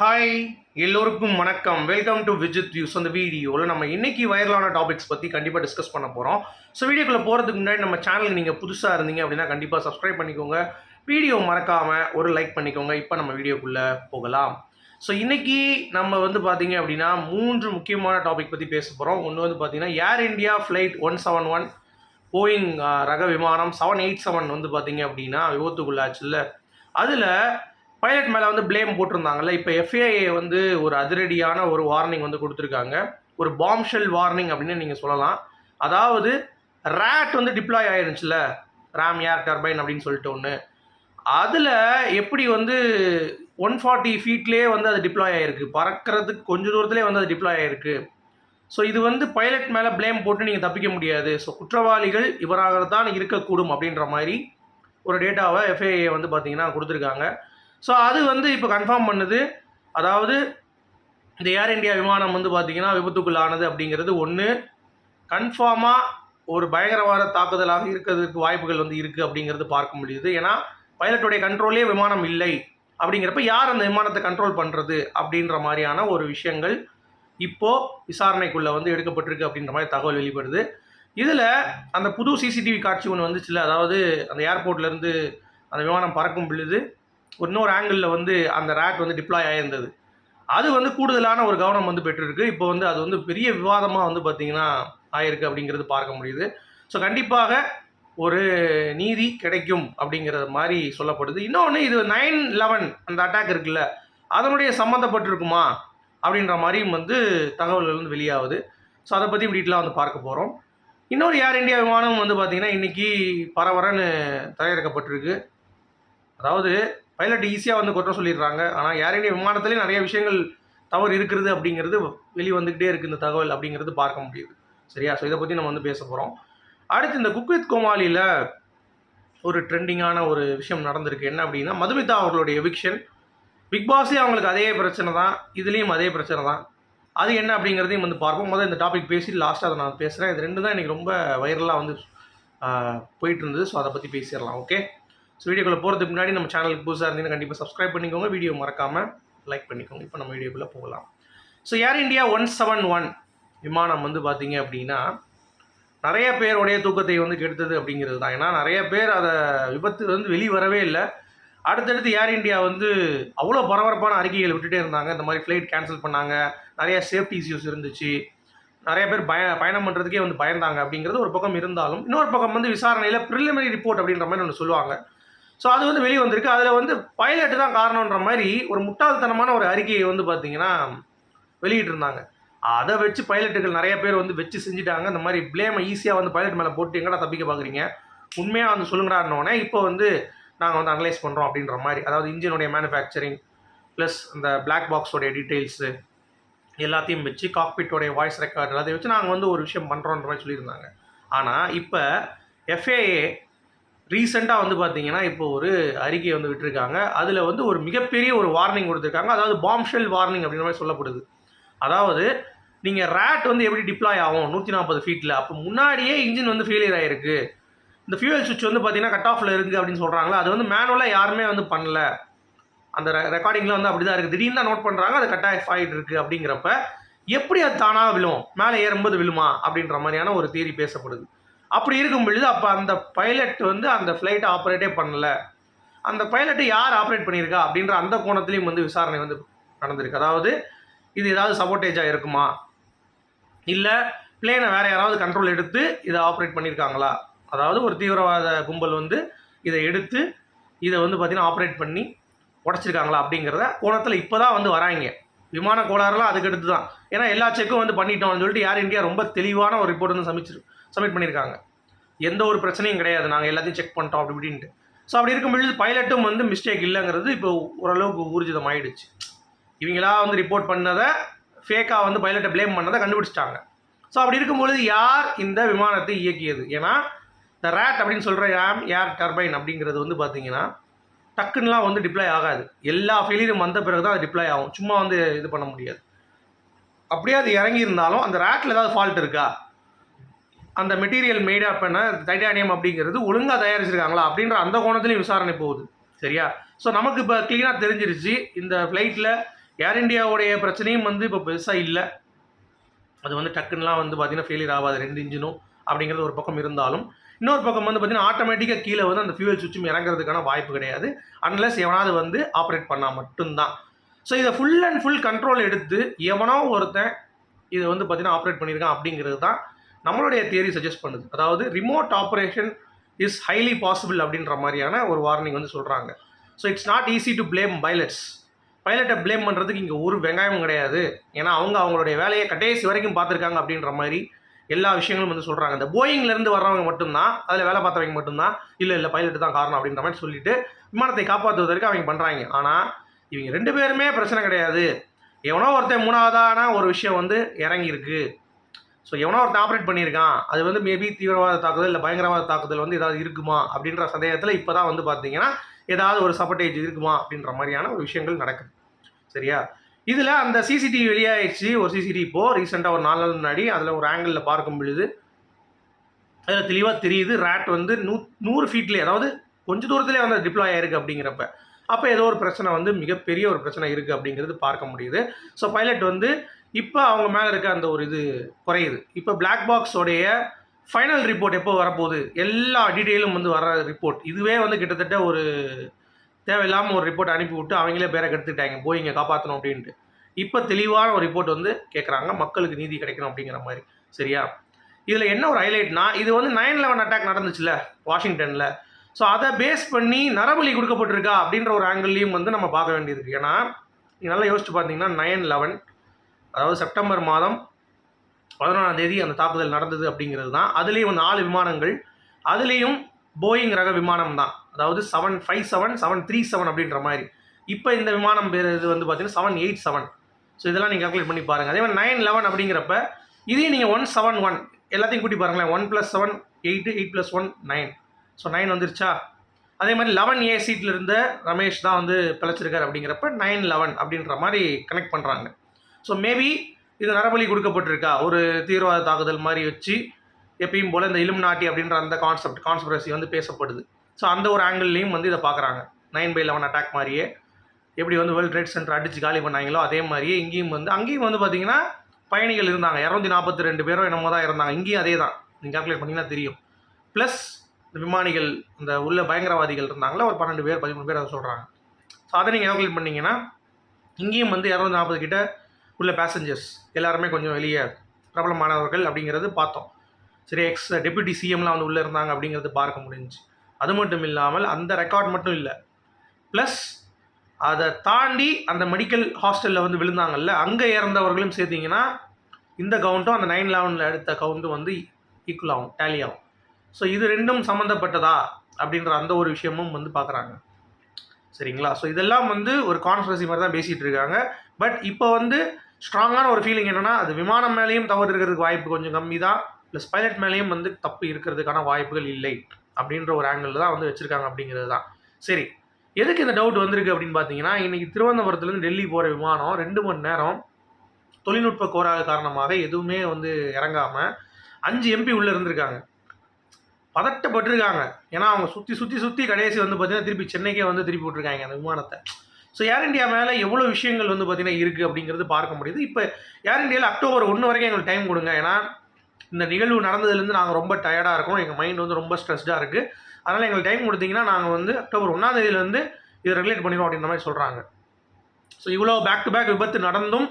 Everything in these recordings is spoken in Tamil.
ஹாய் எல்லோருக்கும் வணக்கம். வெல்கம் டு விஜித் வியூஸ் அந்த வீடியோவில் நம்ம இன்றைக்கி வைரலான டாபிக்ஸ் பற்றி கண்டிப்பாக டிஸ்கஸ் பண்ண போகிறோம் ஸோ வீடியோக்குள்ளே போகிறதுக்கு முன்னாடி நம்ம சேனலுக்கு நீங்கள் புதுசாக இருந்தீங்க அப்படின்னா கண்டிப்பாக சப்ஸ்கிரைப் பண்ணிக்கோங்க. வீடியோ மறக்காமல் ஒரு லைக் பண்ணிக்கோங்க. இப்போ நம்ம வீடியோக்குள்ளே போகலாம். ஸோ இன்றைக்கி நம்ம வந்து பார்த்தீங்க அப்படின்னா மூன்று முக்கியமான டாபிக் பற்றி பேச போகிறோம் ஒன்று வந்து பார்த்தீங்கன்னா Air India flight one seven one Boeing ரக விமானம் செவன் எயிட் செவன் வந்து பார்த்தீங்க அப்படின்னா விபத்துக்குள்ளாச்சுல்ல. அதில் பைலட் மேலே வந்து ப்ளேம் போட்டிருந்தாங்கல்ல இப்போ எஃப்ஏஏ வந்து ஒரு அதிரடியான ஒரு வார்னிங் வந்து கொடுத்துருக்காங்க. ஒரு பாம்ஷெல் வார்னிங் அப்படின்னு நீங்கள் சொல்லலாம். அதாவது ரேட் வந்து டிப்ளாய் ஆயிருந்துச்சுல ரேம் ஏர் டர்பைன் அப்படின்னு சொல்லிட்டு ஒன்று அதில் எப்படி வந்து ஒன் ஃபார்ட்டி ஃபீட்லேயே வந்து அது டிப்ளாய் ஆகிருக்கு பறக்கிறதுக்கு கொஞ்ச தூரத்துலேயே வந்து அது டிப்ளாய் ஆகிருக்கு ஸோ இது வந்து பைலட் மேலே ப்ளேம் போட்டு நீங்கள் தப்பிக்க முடியாது. ஸோ குற்றவாளிகள் இவராக தான் இருக்கக்கூடும் அப்படின்ற மாதிரி ஒரு டேட்டாவை எஃப்ஏஏ வந்து பார்த்தீங்கன்னா கொடுத்துருக்காங்க. ஸோ அது வந்து இப்போ கன்ஃபார்ம் பண்ணுது. அதாவது இந்த ஏர் இந்தியா விமானம் வந்து பார்த்திங்கன்னா விபத்துக்குள்ளானது அப்படிங்கிறது ஒன்று கன்ஃபார்மாக ஒரு பயங்கரவாத தாக்குதலாக இருக்கிறதுக்கு வாய்ப்புகள் வந்து இருக்குது அப்படிங்கிறது பார்க்க முடியுது. ஏன்னா பைலட்டுடைய கண்ட்ரோலே விமானம் இல்லை. அப்படிங்கிறப்ப யார் அந்த விமானத்தை கண்ட்ரோல் பண்ணுறது அப்படின்ற மாதிரியான ஒரு விஷயங்கள் இப்போது விசாரணைக்குள்ளே வந்து எடுக்கப்பட்டிருக்கு அப்படின்ற மாதிரி தகவல் வெளிப்படுது. இதில் அந்த புது சிசிடிவி காட்சி ஒன்று வந்துச்சுல. அதாவது அந்த ஏர்போர்ட்லேருந்து அந்த விமானம் பறக்கும் பொழுது இன்னொரு ஆங்கிளில் வந்து அந்த ரேட் வந்து டிப்ளாய் ஆகியிருந்தது அது வந்து கூடுதலான ஒரு கவனம் வந்து பெற்றிருக்கு. இப்போ வந்து அது வந்து பெரிய விவாதமாக வந்து பார்த்திங்கன்னா ஆயிருக்கு அப்படிங்கிறது பார்க்க முடியுது. ஸோ கண்டிப்பாக ஒரு நீதி கிடைக்கும் அப்படிங்கிறது மாதிரி சொல்லப்படுது. இன்னொன்று இது நைன் லெவன் அந்த அட்டாக் இருக்குல்ல அதனுடைய சம்மந்தப்பட்டிருக்குமா அப்படின்ற மாதிரியும் வந்து தகவல்கள் வந்து வெளியாகுது. ஸோ அதை பற்றியும் டீட்டெயிலாக வந்து பார்க்க போகிறோம் இன்னொரு ஏர் இந்தியா விமானம் வந்து பார்த்திங்கன்னா இன்றைக்கி பரவரன்னு தயாரிக்கப்பட்டிருக்கு. அதாவது பைலட் ஈஸியாக வந்து குற்றம் சொல்லிடுறாங்க. ஆனால் ஏர் இந்தியா விமானத்துலேயும் நிறைய விஷயங்கள் தவறு இருக்கிறது அப்படிங்கிறது வெளி வந்துக்கிட்டே இருக்குது இந்த தகவல் அப்படிங்கிறது பார்க்க முடியுது. சரியா? ஸோ இதை பற்றி நம்ம வந்து பேச போகிறோம் அடுத்து இந்த குக்வித் கோமாளியில் ஒரு ட்ரெண்டிங்கான ஒரு விஷயம் நடந்திருக்கு. என்ன அப்படின்னா மதுமிதா அவர்களுடைய எவிக்ஷன் பிக் பாஸே அவங்களுக்கு அதே பிரச்சனை தான். இதுலேயும் அதே பிரச்சனை தான். அது என்ன அப்படிங்கிறதையும் வந்து பார்ப்போம். முதல்ல இந்த டாபிக் பேசி லாஸ்ட்டாக அதை நான் பேசுகிறேன் இது ரெண்டு தான் எனக்கு ரொம்ப வைரலாக வந்து போயிட்டு இருந்தது. ஸோ அதை பற்றி பேசிடலாம். ஓகே ஸோ வீடியோக்குள்ளே போகிறதுக்கு முன்னாடி நம்ம சேனலுக்கு புதுசாக இருந்தீங்கன்னா கண்டிப்பாக சப்ஸ்கிரைப் பண்ணிக்கோங்க. வீடியோ மறக்காமல் லைக் பண்ணிக்கோங்க. இப்போ நம்ம வீடியோக்குள்ளே போகலாம். So Air India one seven one விமானம் வந்து பார்த்தீங்க அப்படின்னா நிறைய பேருடைய தூக்கத்தை வந்து கெடுத்தது அப்படிங்கிறது தான். ஏன்னா நிறைய பேர் அதை விபத்து வந்து வெளியே வரவே இல்லை. அடுத்தடுத்து ஏர் இண்டியா வந்து அவ்வளோ பரபரப்பான அறிக்கைகள் விட்டுட்டே இருந்தாங்க. இந்த மாதிரி ஃப்ளைட் கேன்சல் பண்ணாங்க. நிறைய சேஃப்டி இஷ்யூஸ் இருந்துச்சு. நிறைய பேர் பய பயணம் பண்ணுறதுக்கே வந்து பயந்தாங்க அப்படிங்கிறது ஒரு பக்கம் இருந்தாலும் இன்னொரு பக்கம் வந்து விசாரணையில் ப்ரிலிமினரி ரிப்போர்ட் அப்படின்ற மாதிரி ஒன்று சொல்லுவாங்க. ஸோ அது வந்து வெளியே வந்திருக்கு. அதில் வந்து பைலட்டு தான் காரணன்ற மாதிரி ஒரு முட்டாள்தனமான ஒரு அறிக்கையை வந்து பார்த்தீங்கன்னா வெளியிட்டிருந்தாங்க. அதை வச்சு பைலட்டுகள் நிறைய பேர் வந்து வச்சு செஞ்சுட்டாங்க. இந்த மாதிரி ப்ளேமை ஈஸியாக வந்து பைலட் மேலே போட்டு எங்கடா தப்பிக்க பார்க்குறீங்க உண்மையாக வந்து சொல்லுங்கடான்னொடனே இப்போ வந்து நாங்கள் வந்து அனலைஸ் பண்ணுறோம் அப்படின்ற மாதிரி. அதாவது இன்ஜினுடைய மேனுஃபேக்சரிங் ப்ளஸ் அந்த பிளாக் பாக்ஸோடைய டீட்டெயில்ஸு எல்லாத்தையும் வச்சு காக்பிட்டோடைய வாய்ஸ் ரெக்கார்ட் எல்லாத்தையும் வச்சு நாங்கள் வந்து ஒரு விஷயம் பண்ணுறோன்ற மாதிரி சொல்லியிருந்தாங்க. ஆனால் இப்போ எஃப்ஏஏ ரீசெண்டாக வந்து பார்த்தீங்கன்னா இப்போ ஒரு அறிக்கை வந்து விட்டுருக்காங்க. அதில் வந்து ஒரு மிகப்பெரிய ஒரு வார்னிங் கொடுத்துருக்காங்க. அதாவது பாம்ஷெல் வார்னிங் அப்படின்ற மாதிரி சொல்லப்படுது. அதாவது நீங்கள் ரேட் வந்து எப்படி டிப்ளாய் ஆகும்? நூற்றி நாற்பது ஃபீட்டில் அப்போ முன்னாடியே இன்ஜின் வந்து ஃபெயிலியர் ஆகிருக்கு இந்த ஃபியூவல் சுவிட்ச் வந்து பார்த்தீங்கன்னா கட் ஆஃபில் இருக்குது அப்படின்னு சொல்கிறாங்களா அது வந்து மேனுவலாக யாருமே வந்து பண்ணல. அந்த ரெக்கார்டிங்கில் வந்து அப்படி தான் இருக்குது திடீர்னு தான் நோட் பண்ணுறாங்க அது கட் ஆஃப் ஆகிட்டு இருக்குது அப்படிங்கிறப்ப எப்படி அது தானாக விழும்? மேலே ஏறும்போது விழுமா? அப்படின்ற மாதிரியான ஒரு தியரி பேசப்படுது. அப்படி இருக்கும் பொழுது அப்போ அந்த பைலட் வந்து அந்த ஃப்ளைட்டை ஆப்ரேட்டே பண்ணலை. அந்த பைலட்டை யார் ஆப்ரேட் பண்ணியிருக்கா அப்படின்ற அந்த கோணத்துலேயும் வந்து விசாரணை வந்து நடந்திருக்கு. அதாவது இது ஏதாவது சப்போர்டேஜாக இருக்குமா? இல்லை பிளேனை வேறு யாராவது கண்ட்ரோல் எடுத்து இதை ஆப்ரேட் பண்ணியிருக்காங்களா? அதாவது ஒரு தீவிரவாத கும்பல் வந்து இதை எடுத்து இதை வந்து பார்த்திங்கன்னா ஆப்ரேட் பண்ணி உடச்சிருக்காங்களா அப்படிங்கிறத கோணத்தில் இப்போ தான் வந்து வராங்க. விமான கோளாறுலாம் அதுக்கடுத்து தான் ஏன்னா எல்லா செக்கும் வந்து பண்ணிட்டோம்னு சொல்லிட்டு ஏர் இந்தியா ரொம்ப தெளிவான ஒரு ரிப்போர்ட் வந்து சமைச்சிருக்கு சப்மிட் பண்ணியிருக்காங்க. எந்த ஒரு பிரச்சனையும் கிடையாது. நாங்கள் எல்லாத்தையும் செக் பண்ணிட்டோம் அப்படி இப்படின்ட்டு. ஸோ அப்படி இருக்கும் பொழுது பைலட்டும் வந்து மிஸ்டேக் இல்லைங்கிறது இப்போ ஓரளவுக்கு ஊர்ஜிதம் ஆயிடுச்சு இவங்களா வந்து ரிப்போர்ட் பண்ணதை ஃபேக்காக வந்து பைலட்டை ப்ளேம் பண்ணதை கண்டுபிடிச்சிட்டாங்க. ஸோ அப்படி இருக்கும்பொழுது யார் இந்த விமானத்தை இயக்கியது? ஏன்னா இந்த ரேட் அப்படின்னு சொல்கிற ஏம் ஏர் டர்பைன் அப்படிங்கிறது வந்து பார்த்தீங்கன்னா டக்குன்னுலாம் வந்து டிப்ளாய் ஆகாது. எல்லா ஃபெயிலியரும் வந்த பிறகு தான் அது டிப்ளாய் ஆகும். சும்மா வந்து இது பண்ண முடியாது. அப்படியே அது இறங்கி இருந்தாலும் அந்த ரேட்டில் ஏதாவது ஃபால்ட் இருக்கா? அந்த மெட்டீரியல் மேட் அப் பண்ண டைட்டானியம் அப்படிங்கிறது ஒழுங்காக தயாரிச்சிருக்காங்களா அப்படின்ற அந்த கோணத்துலையும் விசாரணை போகுது. சரியா? ஸோ நமக்கு இப்போ க்ளீனாக தெரிஞ்சிருச்சு. இந்த ஃப்ளைட்டில் ஏர் இண்டியாவுடைய பிரச்சனையும் வந்து இப்போ பெருசாக இல்லை. அது வந்து டக்குன்னுலாம் வந்து பார்த்தீங்கன்னா ஃபெயிலியர் ஆகாது. ரெண்டு இன்ஜினும் அப்படிங்கிறது ஒரு பக்கம் இருந்தாலும். இன்னொரு பக்கம் வந்து பார்த்திங்கன்னா ஆட்டோமேட்டிக்காக கீழே வந்து அந்த ஃபியூவல் சுவிட்சும் இறங்குறதுக்கான வாய்ப்பு கிடையாது. அன்லஸ் எவனாவது வந்து ஆப்ரேட் பண்ணால் மட்டும்தான். ஸோ இதை ஃபுல் அண்ட் ஃபுல் கண்ட்ரோல் எடுத்து எவனோ ஒருத்தன் இதை வந்து பார்த்தீங்கன்னா ஆப்ரேட் பண்ணியிருக்கான் அப்படிங்கிறது தான் நம்மளுடைய தியரி சஜஸ்ட் பண்ணுது. அதாவது remote operation is highly possible அப்படின்ற மாதிரியான ஒரு வார்னிங் வந்து சொல்கிறாங்க so it's not easy to blame pilots பைலட்டை blame பண்ணுறதுக்கு இங்கே ஒரு வெங்காயமும் கிடையாது. ஏன்னா அவங்க அவங்களுடைய வேலையை கடைசி வரைக்கும் பார்த்துருக்காங்க அப்படின்ற மாதிரி எல்லா விஷயங்களும் வந்து சொல்கிறாங்க இந்த போயிங்லேருந்து வர்றவங்க மட்டும்தான் அதில் வேலை பார்த்தவங்க மட்டும்தான் இல்லை இல்லை பைலட்டு தான் காரணம் அப்படின்ற மாதிரி சொல்லிட்டு விமானத்தை காப்பாற்றுவதற்கு அவங்க பண்ணுறாங்க ஆனால் இவங்க ரெண்டு பேருமே பிரச்சனை கிடையாது. எவனோ ஒருத்தன் மூணாவதான ஒரு விஷயம் வந்து இறங்கியிருக்கு. ஸோ எவனோ ஒருத்தன் ஆப்ரேட் பண்ணியிருக்கான். அது வந்து மேபி தீவிரவாத தாக்குதல் இல்லை பயங்கரவாத தாக்குதல் வந்து ஏதாவது இருக்குமா அப்படின்ற சந்தேகத்தில் இப்போ தான் வந்து பார்த்தீங்கன்னா ஏதாவது ஒரு சப்போர்டேஜ் இருக்குமா அப்படின்ற மாதிரியான ஒரு விஷயங்கள் நடக்குது. சரியா? இதில் அந்த சிசிடிவி வெளியாகிடுச்சு ஒரு சிசிடிவி இப்போ ரீசெண்டாக ஒரு நாலு நாள் முன்னாடி அதில் ஒரு ஆங்கிளில் பார்க்கும் பொழுது அதில் தெளிவாக தெரியுது. ரேட் வந்து நூ நூறு ஃபீட்லேயே அதாவது கொஞ்ச தூரத்துலேயே வந்து டிப்ளாய் ஆயிருக்கு அப்படிங்கிறப்ப. அப்போ ஏதோ ஒரு பிரச்சனை வந்து மிகப்பெரிய ஒரு பிரச்சனை இருக்குது அப்படிங்கிறது பார்க்க முடியுது. ஸோ பைலட் வந்து இப்போ அவங்க மேலே இருக்க அந்த ஒரு இது குறையுது. இப்போ பிளாக் பாக்ஸோடைய ஃபைனல் ரிப்போர்ட் எப்போ வரப்போகுது? எல்லா டீட்டெயிலும் வந்து வர ரிப்போர்ட் இதுவே வந்து கிட்டத்தட்ட ஒரு தேவையில்லாமல் ஒரு ரிப்போர்ட் அனுப்பி விட்டு அவங்களே பேரை கெடுத்துட்டாங்க போய் இங்கே காப்பாற்றணும் அப்படின்ட்டு. இப்போ தெளிவான ஒரு ரிப்போர்ட் வந்து கேட்குறாங்க மக்களுக்கு நீதி கிடைக்கணும் அப்படிங்கிற மாதிரி. சரியா? இதில் என்ன ஒரு ஹைலைட்னா இது வந்து நைன் லெவன் அட்டாக் நடந்துச்சுல வாஷிங்டனில். ஸோ அதை பேஸ் பண்ணி நரபலி கொடுக்கப்பட்டிருக்கா அப்படின்ற ஒரு ஆங்கிள்லையும் வந்து நம்ம பார்க்க வேண்டியிருக்கு ஏன்னா நீங்கள் நல்லா யோசிச்சு பார்த்தீங்கன்னா நைன் லெவன் அதாவது செப்டம்பர் மாதம் பதினொன்றாம் தேதி அந்த தாக்குதல் நடந்தது அப்படிங்கிறது தான். அதுலேயும் நாலு விமானங்கள் அதுலேயும் போயிங் ரக விமானம் தான். அதாவது seven five seven seven three seven அப்படின்ற மாதிரி. இப்போ இந்த விமானம் பேர் இது வந்து பார்த்தீங்கன்னா செவன் எயிட் செவன் ஸோ இதெல்லாம் நீங்கள் கால்குலேட் பண்ணி பாருங்கள் அதே மாதிரி நைன் லெவன் அப்படிங்கிறப்ப இதையும் நீங்கள் ஒன் செவன் ஒன் எல்லாத்தையும் கூட்டி பாருங்களேன். One plus seven eight eight plus one nine so nine வந்துருச்சா? அதே மாதிரி லெவன் ஏ சீட்டில் இருந்த ரமேஷ் தான் வந்து பிழைச்சிருக்கார் அப்படிங்கிறப்ப நைன் லெவன் அப்படின்ற மாதிரி கனெக்ட் பண்ணுறாங்க ஸோ மேபி இது நரபலி கொடுக்கப்பட்டிருக்கா? ஒரு தீவிரவாத தாக்குதல் மாதிரி வச்சு எப்பயும் போல் இந்த இலும் நாட்டி அப்படின்ற அந்த கான்செப்ட் கான்ஸ்பிரசி வந்து பேசப்படுது. ஸோ அந்த ஒரு ஆங்கிள்லேயும் வந்து இதை பார்க்குறாங்க. நைன் பை லெவன் அட்டாக் மாதிரியே. எப்படி வந்து வேர்ல்ட் ட்ரேட் சென்டர் அடித்து காலி பண்ணாங்களோ அதே மாதிரியே இங்கேயும் வந்து அங்கேயும் வந்து பார்த்தீங்கன்னா பயணிகள் இருந்தாங்க. இரநூத்தி நாற்பத்தி ரெண்டு பேரும் என்னமோ தான் இருந்தாங்க இங்கேயும் அதே தான். நீங்கள் கால்குலேட் பண்ணிங்கன்னா தெரியும். ப்ளஸ் இந்த விமானிகள் இந்த உள்ள பயங்கரவாதிகள் இருந்தாங்களா? ஒரு பன்னெண்டு பேர் பதிமூணு பேர் அதை சொல்கிறாங்க ஸோ அதை நீங்கள் கால்குலேட் பண்ணிங்கன்னா இங்கேயும் வந்து இரநூத்தி நாற்பது கிட்ட உள்ள பேசஞ்சர்ஸ் எல்லாருமே கொஞ்சம் வெளியே பிரபலமானவர்கள் அப்படிங்கிறது பார்த்தோம். சரி எக்ஸ் டெப்யூட்டி சிஎம்லாம் வந்து உள்ளே இருந்தாங்க அப்படிங்கிறது பார்க்க முடிஞ்சுச்சு. அது மட்டும் இல்லாமல் அந்த ரெக்கார்ட் மட்டும் இல்லை. ப்ளஸ் அதை தாண்டி அந்த மெடிக்கல் ஹாஸ்டலில் வந்து விழுந்தாங்கல்ல அங்கே இறந்தவர்களும் சேர்த்திங்கன்னா இந்த கவுண்ட்டும் அந்த நைன் லெவனில் எடுத்த கவுண்ட்டும் வந்து ஈக்குவல் ஆகும் டேலி ஆகும். ஸோ இது ரெண்டும் சம்மந்தப்பட்டதா அப்படின்ற அந்த ஒரு விஷயமும் வந்து பார்க்குறாங்க. சரிங்களா? ஸோ இதெல்லாம் வந்து ஒரு கான்ஸ்பிரசி மாதிரி தான் பேசிகிட்டு இருக்காங்க. பட் இப்போ வந்து ஸ்ட்ராங்கான ஒரு ஃபீலிங் என்னென்னா அது விமானம் மேலேயும் தவறு இருக்கிறதுக்கு வாய்ப்பு கொஞ்சம் கம்மி தான் ப்ளஸ் பைலட் மேலேயும் வந்து தப்பு இருக்கிறதுக்கான வாய்ப்புகள் இல்லை அப்படின்ற ஒரு ஆங்கிள் தான் வந்து வச்சுருக்காங்க அப்படிங்கிறது தான். சரி எதுக்கு இந்த டவுட் வந்திருக்கு அப்படின்னு பார்த்தீங்கன்னா இன்றைக்கி திருவனந்தபுரத்துலேருந்து டெல்லி போகிற விமானம் ரெண்டு மணி நேரம் தொழில்நுட்ப கோளாறு காரணமாக எதுவுமே வந்து இறங்காமல் அஞ்சு எம்பி உள்ளே இருந்திருக்காங்க. பதட்டப்பட்டிருக்காங்க. ஏன்னா அவங்க சுற்றி சுற்றி சுற்றி கடைசி வந்து பார்த்தீங்கன்னா திருப்பி சென்னைக்கே வந்து திருப்பி விட்ருக்காங்க அந்த விமானத்தை. ஸோ ஏர் இந்தியா மேலே எவ்வளோ விஷயங்கள் வந்து பார்த்திங்கன்னா இருக்குது அப்படிங்கிறது பார்க்க முடியுது. இப்போ ஏர் இண்டியாவில் அக்டோபர் ஒன்று வரைக்கும் எங்களுக்கு டைம் கொடுங்க. ஏன்னா இந்த நிகழ்வு நடந்ததுலேருந்து நாங்கள் ரொம்ப டயர்டாக இருக்கோம். எங்கள் மைண்ட் வந்து ரொம்ப ஸ்ட்ரெஸ்டாக இருக்குது அதனால் எங்களுக்கு டைம் கொடுத்தீங்கன்னா நாங்கள் வந்து அக்டோபர் ஒன்றாந்தேதியிலேருந்து இதை ரெகுலேட் பண்ணிடுவோம் அப்படின்ற மாதிரி சொல்கிறாங்க ஸோ இவ்வளோ பேக் டு பேக் விபத்து நடந்தும்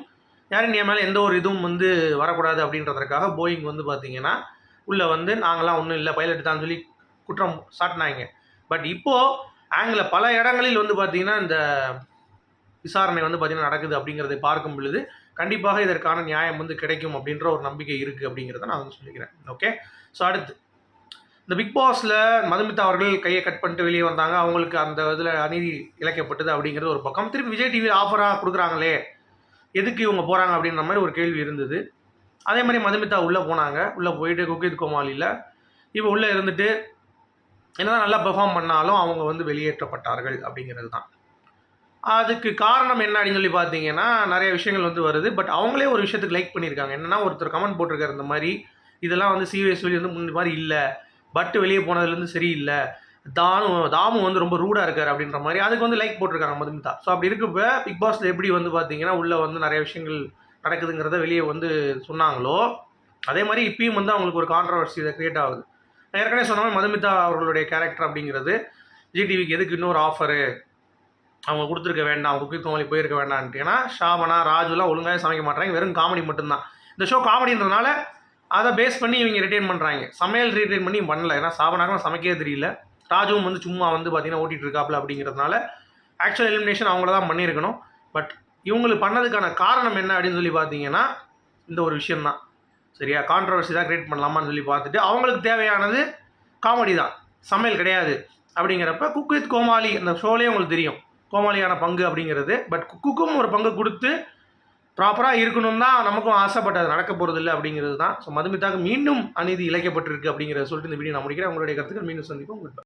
ஏர் இந்தியா மேலே எந்த ஒரு இதுவும் வந்து வரக்கூடாது அப்படின்றதுக்காக போயிங் வந்து பார்த்தீங்கன்னா உள்ளே வந்து நாங்களாம் ஒன்றும் இல்லை பைலட் தான் சொல்லி குற்றம் சாட்டினாங்க. பட் இப்போது ஆங்கில பல இடங்களில் வந்து பார்த்தீங்கன்னா இந்த விசாரணை வந்து பார்த்தீங்கன்னா நடக்குது அப்படிங்கிறத பார்க்கும் பொழுது கண்டிப்பாக இதற்கான நியாயம் வந்து கிடைக்கும் அப்படின்ற ஒரு நம்பிக்கை இருக்குது அப்படிங்கிறத நான் வந்து சொல்லிக்கிறேன். ஓகே ஸோ அடுத்து. இந்த பிக் பாஸில் மதுமிதா அவர்கள் கையை கட் பண்ணிட்டு வெளியே வந்தாங்க. அவங்களுக்கு அந்த இதில் அநீதி இழைக்கப்பட்டது அப்படிங்கிறது ஒரு பக்கம். திருப்பி விஜய் டிவி ஆஃபராக கொடுக்குறாங்களே எதுக்கு இவங்க போகிறாங்க அப்படின்ற மாதிரி ஒரு கேள்வி இருந்தது. அதே மாதிரி மதுமிதா உள்ளே போனாங்க. உள்ளே போயிட்டு குக்கித் கோமாளியில் இப்போ உள்ளே இருந்துட்டு என்னதான் நல்லா பெர்ஃபார்ம் பண்ணாலும் அவங்க வந்து வெளியேற்றப்பட்டார்கள் அப்படிங்கிறது தான் அதுக்கு காரணம் என்ன அப்படின்னு சொல்லி பார்த்தீங்கன்னா நிறைய விஷயங்கள் வந்து வருது. பட் அவங்களே ஒரு விஷயத்துக்கு லைக் பண்ணியிருக்காங்க. என்னென்னா ஒருத்தர் கமெண்ட் போட்டிருக்காரு இந்த மாதிரி இதெல்லாம் வந்து சிவிஎஸ் வெளியே வந்து முன்ன மாதிரி இல்லை. பட்டு வெளியே போனதுலேருந்து சரியில்லை. தானு தாமு வந்து ரொம்ப ரூடாக இருக்கார் அப்படின்ற மாதிரி அதுக்கு வந்து லைக் போட்டிருக்காங்க மதுமிதா. ஸோ அப்படி இருக்கப்ப பிக் பாஸில் எப்படி வந்து பார்த்தீங்கன்னா உள்ளே வந்து நிறைய விஷயங்கள் நடக்குதுங்கிறத வெளியே வந்து சொன்னாங்களோ அதே மாதிரி இப்பயும் வந்து அவங்களுக்கு ஒரு கான்ட்ரவர்சி இதை க்ரியேட் ஆகுது. நான் ஏற்கனவே சொன்ன மாதிரி மதுமிதா அவர்களுடைய கேரக்டர் அப்படிங்கிறது ஜிடிவிக்கு எதுக்கு இன்னொரு ஆஃபரு அவங்க கொடுத்துருக்க வேண்டாம் அவங்க குக்கி கோமலி போயிருக்க வேண்டான்ட்டு ஏன்னா ஷாமனா ராஜுலாம் ஒழுங்காக சமைக்க மாட்டாங்க வெறும் காமெடி மட்டும்தான். இந்த ஷோ காமெடின்றதுனால அதை பேஸ் பண்ணி இவங்க ரிட்டைன் பண்ணுறாங்க சமையல் ரிட்டைன் பண்ணி பண்ணல. ஏன்னா சாபனாக்கெல்லாம் சமைக்கவே தெரியல. ராஜுவும் வந்து சும்மா வந்து பார்த்தீங்கன்னா ஓட்டிகிட்டு இருக்காப்புல அப்படிங்கிறதுனால ஆக்சுவல் எலிமினேஷன் அவங்கள தான் பண்ணியிருக்கணும். பட் இவங்களுக்கு பண்ணதுக்கான காரணம் என்ன அப்படின்னு சொல்லி பார்த்தீங்கன்னா இந்த ஒரு விஷயம்தான். சரியா? கான்ட்ரவர்சி தான் க்ரியேட் பண்ணலாமான்னு சொல்லி பார்த்துட்டு அவங்களுக்கு தேவையானது காமெடி தான். சமையல் கிடையாது. அப்படிங்கிறப்ப குக் வித் கோமாளி அந்த ஷோலேயே உங்களுக்கு தெரியும். கோமாளியான பங்கு அப்படிங்கிறது. பட் குக்குக்கும் ஒரு பங்கு கொடுத்து ப்ராப்பராக இருக்கணும் தான் நமக்கும் ஆசைப்பட்டு அது நடக்க போகிறது இல்லை அப்படிங்கிறது தான். ஸோ மதுமிதாக மீண்டும் அநீதி இழைக்கப்பட்டிருக்கு அப்படிங்கிறத சொல்லிட்டு இந்த வீடியோ நான் முடிக்கிறேன். உங்களுடைய கருத்துக்கள் மீண்டும் சந்திப்போம். குட்